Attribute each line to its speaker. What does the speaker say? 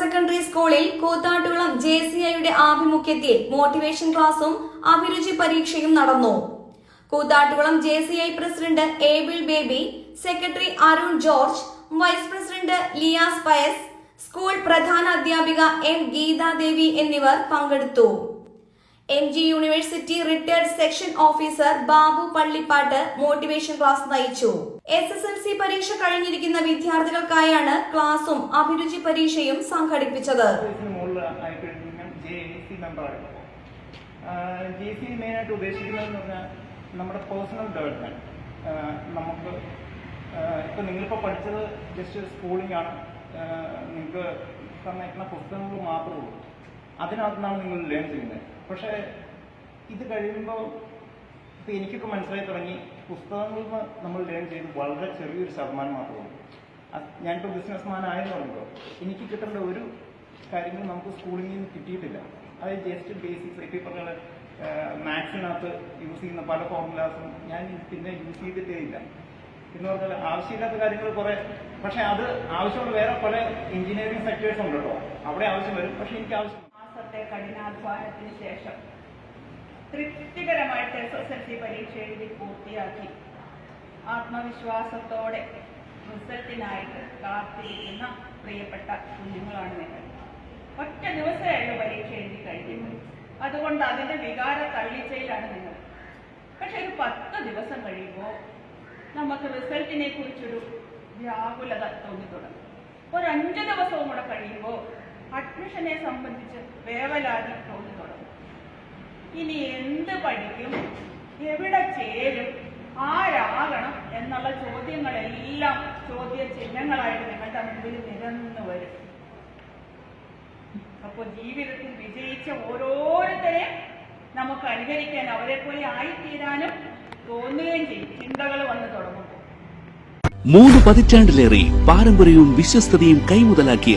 Speaker 1: Secondary സ്കൂളിൽ Koothattukulam J C ഐയുടെ ആഭിമുഖ്യത്തിൽ മോട്ടിവേഷൻ ക്ലാസും അഭിരുചി പരീക്ഷയും നടന്നു. Koothattukulam J C I president Abel Baby secretary Arun George vice president Liyas Pius school പ്രധാന അധ്യാപിക എം ഗീതാദേവി എന്നിവർ പങ്കെടുത്തു. M G university retired section officer Babu Pallippattu motivation class നയിച്ചു. എസ് എസ് എൽ സി പരീക്ഷ കഴിഞ്ഞിരിക്കുന്ന വിദ്യാർത്ഥികൾക്കായാണ് ക്ലാസും അഭിരുചി പരീക്ഷയും സംഘടിപ്പിച്ചത്.
Speaker 2: ജെ സി മെയിനായിട്ട് ഉദ്ദേശിക്കുന്നതെന്ന് പറഞ്ഞാൽ നമ്മുടെ പേഴ്സണൽ ഡെവലപ്മെന്റ് നമുക്ക് ഇപ്പം നിങ്ങളിപ്പോൾ പഠിച്ചത് ജസ്റ്റ് സ്കൂളിംഗ് ആണ്. നിങ്ങൾക്ക് തന്നേക്കുന്ന പുസ്തകങ്ങൾ മാത്രമേ ഉള്ളൂ. അതിനകത്തുനിന്നാണ് നിങ്ങൾ ലേൺ ചെയ്യുന്നത്. പക്ഷേ ഇത് കഴിയുമ്പോൾ ഇപ്പം എനിക്കൊക്കെ മനസ്സിലായി തുടങ്ങി. പുസ്തകങ്ങളിൽ നിന്ന് നമ്മൾ ലേൺ ചെയ്ത് വളരെ ചെറിയൊരു ശതമാനം മാത്രമാണ് ഞാനിപ്പോൾ ബിസിനസ് ഞാനിപ്പോൾ ബിസിനസ്മാൻ പറയുമ്പോൾ എനിക്ക് കിട്ടേണ്ട ഒരു കാര്യങ്ങൾ നമുക്ക് സ്കൂളിൽ നിന്ന് കിട്ടിയിട്ടില്ല. അതായത് ജസ്റ്റ് ബേസിക് ഈ പറഞ്ഞ മാത്സിനകത്ത് യൂസ് ചെയ്യുന്ന പല ഫോർമുലാസും ഞാൻ പിന്നെ യൂസ് ചെയ്തിട്ടേ ഇല്ല. എന്ന് പറഞ്ഞാൽ ആവശ്യമില്ലാത്ത കാര്യങ്ങൾ കുറെ. പക്ഷെ അത് ആവശ്യമുള്ള വേറെ പല എഞ്ചിനീയറിംഗ് സെക്ടേഴ്സ് ഉണ്ട് കേട്ടോ അവിടെ ആവശ്യം വരും. പക്ഷെ എനിക്ക് ആവശ്യം
Speaker 3: മാസത്തെ കഠിനാധ്വാനത്തിന് ശേഷം തൃപ്തികരമായിട്ട് എസ് എസ് എൽ സി പരീക്ഷ എഴുതി പൂർത്തിയാക്കി. ആത്മവിശ്വാസത്തോടെ റിസൾട്ടിനായിട്ട് കാത്തിരിക്കുന്ന പ്രിയപ്പെട്ട കുഞ്ഞുങ്ങളാണ് നിങ്ങൾ ഒറ്റ ദിവസമായിരുന്നു പരീക്ഷ എഴുതി കഴിഞ്ഞു അതുകൊണ്ട് അതിന്റെ വികാര തള്ളിച്ചയിലാണ് നിങ്ങൾ പക്ഷെ ഒരു പത്ത് ദിവസം കഴിയുമ്പോൾ നമുക്ക് റിസൾട്ടിനെ കുറിച്ചൊരു വ്യാകുലത തോന്നി തുടങ്ങും ഒരു അഞ്ച് ദിവസവും കൂടെ കഴിയുമ്പോൾ അഡ്മിഷനെ സംബന്ധിച്ച് വേവലാതി തോന്നി തുടങ്ങും. ഇനി എന്ത് പഠിക്കും? എവിടെ ചേരും? ആരാകണം എന്നുള്ള ചോദ്യങ്ങളെല്ലാം ചോദ്യ ചിഹ്നങ്ങളായിട്ട് നിങ്ങളുടെ മുമ്പിൽ നിരന്നു വരും. അപ്പോൾ ജീവിതത്തിൽ വിജയിച്ച ഓരോരുത്തരെയും നമുക്ക് അനുകരിക്കാൻ അവരെ പോലെ ആയിത്തീരാനും തോന്നുകയും ചെയ്യും. ചിന്തകൾ വന്നു തുടങ്ങും
Speaker 4: മൂന്ന് പതിറ്റാണ്ടിലേറെ പാരമ്പര്യവും വിശ്വസ്തതയും കൈമുതലാക്കിയ